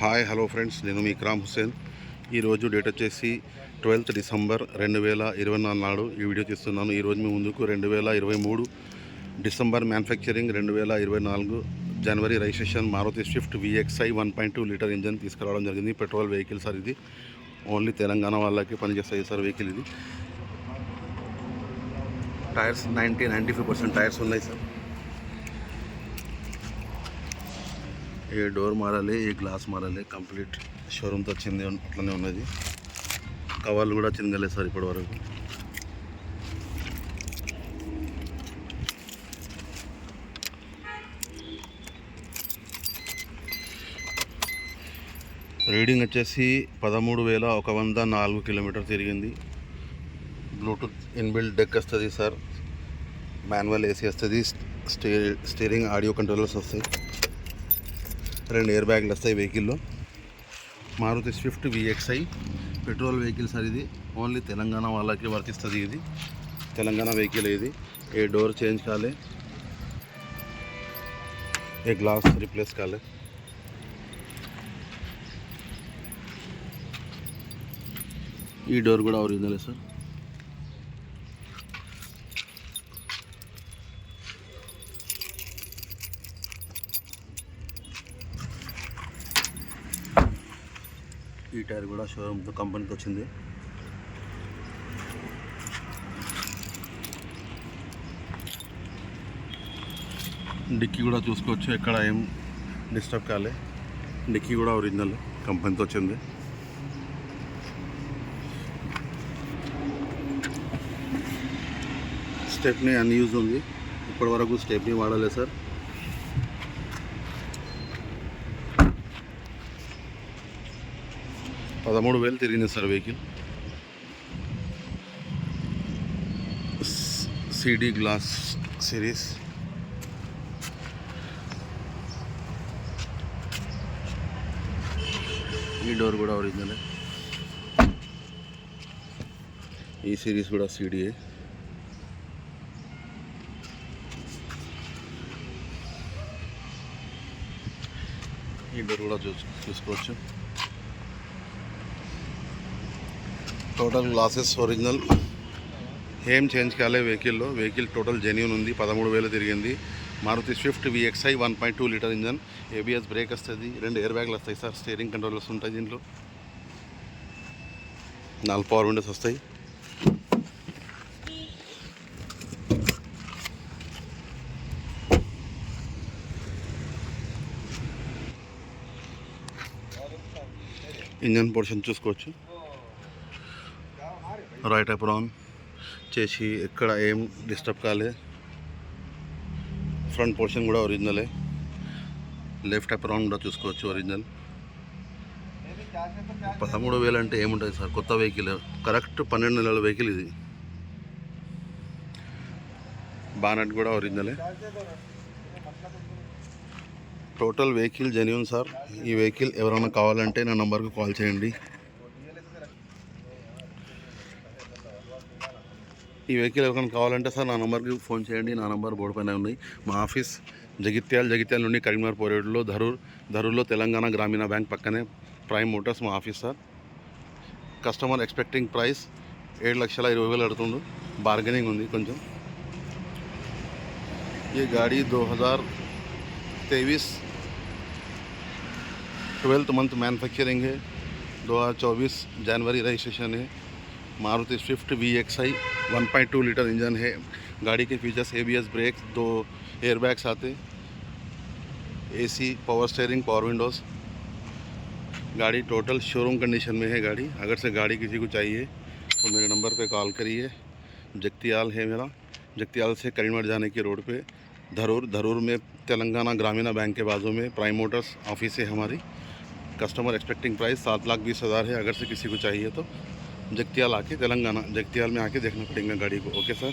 Hi hello friends నేను మీ ఇక్రామ్ హుసేన్ ఈరోజు date వచ్చేసి ట్వెల్త్ డిసెంబర్ రెండు వేల ఇరవై నాలుగు నాడు ఈ వీడియో తీస్తున్నాను. ఈరోజు మీ ముందుకు రెండు వేల ఇరవై మూడు డిసెంబర్ మ్యానుఫ్యాక్చరింగ్ రెండు వేల ఇరవై నాలుగు జనవరి registration Maruti swift VXI one point two litre engine తీసుకురావడం జరిగింది. పెట్రోల్ వెహికల్ సార్ ఇది. ఓన్లీ తెలంగాణ వాళ్ళకి పనిచేస్తాయి సార్ వెహికల్ ఇది. Tyres ninety ninety five percent tyres ఉన్నాయి సార్. ఏ డోర్ మారాలి ఏ గ్లాస్ మారాలి కంప్లీట్ షోరూమ్తో వచ్చింది అట్లనే ఉన్నది. కవర్లు కూడా చిందలేదు సార్ ఇప్పటి వరకు రీడింగ్ వచ్చేసి పదమూడు వేల ఒక వంద నాలుగు కిలోమీటర్ తిరిగింది. బ్లూటూత్ ఇన్బిల్డ్ డెక్ వస్తుంది సార్. మాన్యువల్ ఏసీ వస్తుంది. స్టే స్టీరింగ్ ఆడియో కంట్రోలర్స్ వస్తాయి. రెండు ఎయిర్ బ్యాగ్లు వస్తాయి వెహికల్లో Maruti swift VXI petrol vehicle sir ఇది. ఓన్లీ తెలంగాణ వాళ్ళకి వర్తిస్తుంది ఇది. తెలంగాణ వెహికల్ ఇది. ఏ డోర్ చేంజ్ కాలే. ఏ గ్లాస్ రిప్లేస్ కాలే. ఈ డోర్ కూడా ఒరిజినలే సార్ ఈ టైర్ కూడా షోరూమ్తో కంపెనీతో వచ్చింది. డిక్కీ కూడా చూసుకోవచ్చు ఎక్కడ ఏం డిస్టర్బ్ కాలే. డిక్కీ కూడా ఒరిజినల్ కంపెనీతో వచ్చింది. స్టెప్ని అన్యూజ్ ఉంది. ఇప్పటివరకు స్టెప్నీ స్టెప్ని వాడలేదు సార్. పదమూడు వేలు తిరిగింది sir vehicle CD glass series ఈ డోర్ కూడా ఒరిజినల్ ఈ సిరీస్ కూడా సిడిఏ ఈ డోర్ కూడా చూ చూసుకోవచ్చు టోటల్ గ్లాసెస్ ఒరిజినల్. ఏం చేంజ్ కాలే వెహికల్లో. వెహికల్ టోటల్ జెన్యున్ ఉంది పదమూడు వేలు తిరిగింది. Maruti swift VXI one point two litre engine. ABS brake వస్తుంది రెండు ఎయిర్ బ్యాగ్లు వస్తాయి సార్ స్టీరింగ్ కంట్రోల్స్ ఉంటాయి దీంట్లో. నాలుగు పవర్ విండోస్ వస్తాయి. ఇంజన్ పోర్షన్ చూసుకోవచ్చు. రైట్ అప్రాన్ చేసి ఎక్కడ ఏం డిస్టర్బ్ కాలే. ఫ్రంట్ పోర్షన్ కూడా ఒరిజినలే. లెఫ్ట్ అప్రాన్ కూడా చూసుకోవచ్చు ఒరిజినల్. పదమూడు వేలు అంటే ఏముంటుంది సార్? కొత్త వెహికల్. కరెక్ట్ పన్నెండు నెలల వెహికల్ ఇది. బానట్ కూడా ఒరిజినలే. Total vehicle genuine sir. ఈ వెహికల్ ఎవరైనా కావాలంటే నా నంబర్కి కాల్ చేయండి. ఈ వెహికల్ ఎవరికైనా కావాలంటే సార్ నా నంబర్కి ఫోన్ చేయండి నా నంబర్ బోర్డు పైన ఉన్నాయి మా ఆఫీస్ జగిత్యాల జగిత్యాల నుండి కరీంనగర్ పోరేడులో ధరూర్ ధరూర్లో తెలంగాణ గ్రామీణ బ్యాంక్ పక్కనే ప్రైమ్ మోటార్స్ మా office sir customer expecting price ఏడు లక్షల ఇరవై వేలు అడుతుండు బార్గెనింగ్ ఉంది కొంచెం ये गाड़ी 2023 ट्वेल्थ मंथ मैन्युफैक्चरिंग है 2024 जनवरी रजिस्ट्रेशन है Maruti swift V X I one point two litre engine है। गाड़ी के features A B S brake दो एयर बैग्स आते A C power steering power windows गाड़ी टोटल शोरूम कंडीशन में है गाड़ी। अगर से गाड़ी किसी को चाहिए तो मेरे नंबर पे कॉल करिए। जगतियाल है मेरा। जगतियाल से करीमगढ़ जाने की रोड पे। धरूर धरूर में तेलंगाना ग्रामीण बैंक के बाजू में प्राइम मोटर्स ऑफ़िस है हमारी। कस्टमर एक्सपेक्टिंग प्राइस सात लाख बीस हज़ार है। अगर से किसी को चाहिए तो। जगतियाल आके तेलंगाना जगतियाल में आके देखना पड़ेगा गाड़ी को। Okay sir